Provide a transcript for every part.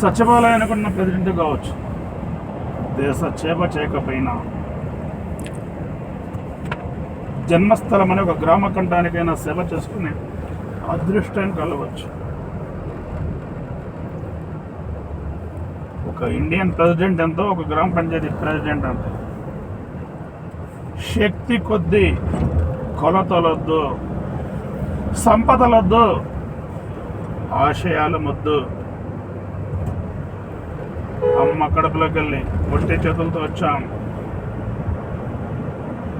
సచివాలయానికి ఉన్న ప్రెసిడెంట్ కావచ్చు. దేశ చేప చేయకపోయినా జన్మస్థలం అనే ఒక గ్రామ ఖండానికైనా సేవ చేసుకుని అదృష్టాన్ని కలవచ్చు. ఒక ఇండియన్ ప్రెసిడెంట్ ఎంతో ఒక గ్రామ పంచాయతీ ప్రెసిడెంట్ అంతే. శక్తి కొద్దీ కొలతలొద్దు సంపదలొద్దు ఆశయాలు ముద్దు. అమ్మ కడుపులోకి వెళ్ళి ఒట్టి చేతులతో వచ్చాం.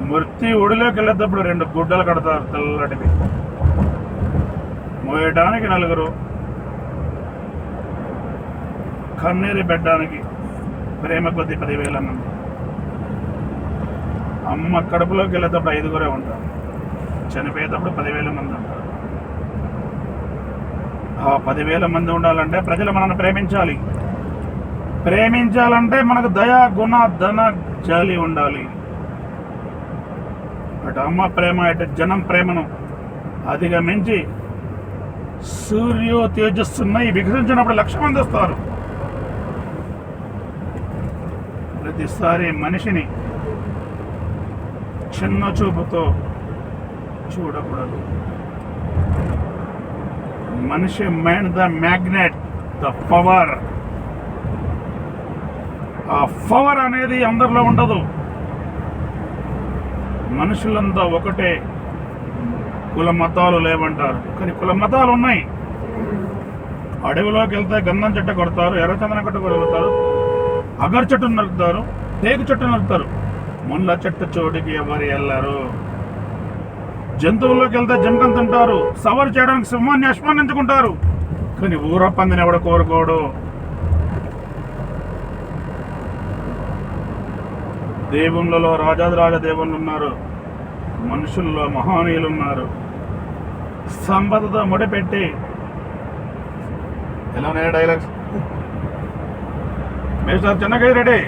మృతి ఒడిలోకి వెళ్ళేటప్పుడు రెండు గుడ్డలు కడతారు తెల్లటివి. మోయడానికి నలుగురు కన్నీరు పెట్టడానికి ప్రేమ కొద్ది పదివేల మంది. అమ్మ కడుపులోకి వెళ్ళేటప్పుడు ఐదుగురే ఉంటారు. చనిపోయేటప్పుడు పదివేల మంది ఉంటారు. ఆ పదివేల మంది ఉండాలంటే ప్రజలు మనల్ని ప్రేమించాలి. ప్రేమించాలంటే మనకు దయా గుణ ధన జాలి ఉండాలి. అటు అమ్మ ప్రేమ అటు జనం ప్రేమను అధిగమించి సూర్యో తేజస్సున్నాయి వికసించినప్పుడు లక్ష మంది వస్తారు. ప్రతిసారి మనిషిని చిన్న చూపుతో చూడకూడదు. మనిషి mind the magnet the power. ఆ పవర్ అనేది అందరిలో ఉండదు. మనుషులంతా ఒకటే. కుల మతాలు లేవంటారు. కానీ కుల మతాలు ఉన్నాయి. అడవిలోకి వెళ్తే గంధం చెట్టు కొడతారు ఎర్రచందనం కట్టు కొడతారు అగర్ చెట్టు నరుకుతారు తేగు చెట్టు నరుకుతారు. ముళ్ళ చెట్టు చోటికి ఎవరు వెళ్ళరు? జంతువుల్లోకి వెళ్తే జంకం తింటారు. సవర్ చేయడానికి సింహాన్ని అశ్మానించుకుంటారు కానీ ఊర పందిని ఎవడ కోరుకోడు? దేవుళ్ళలో రాజాదిరాజ దేవుళ్ళు ఉన్నారు మనుషుల్లో మహానీయులు ఉన్నారు సంపదతో ముడిపెట్టి. ఎలా డైలాగ్స్ మేస్టర్ చెన్నకై రెడ్డి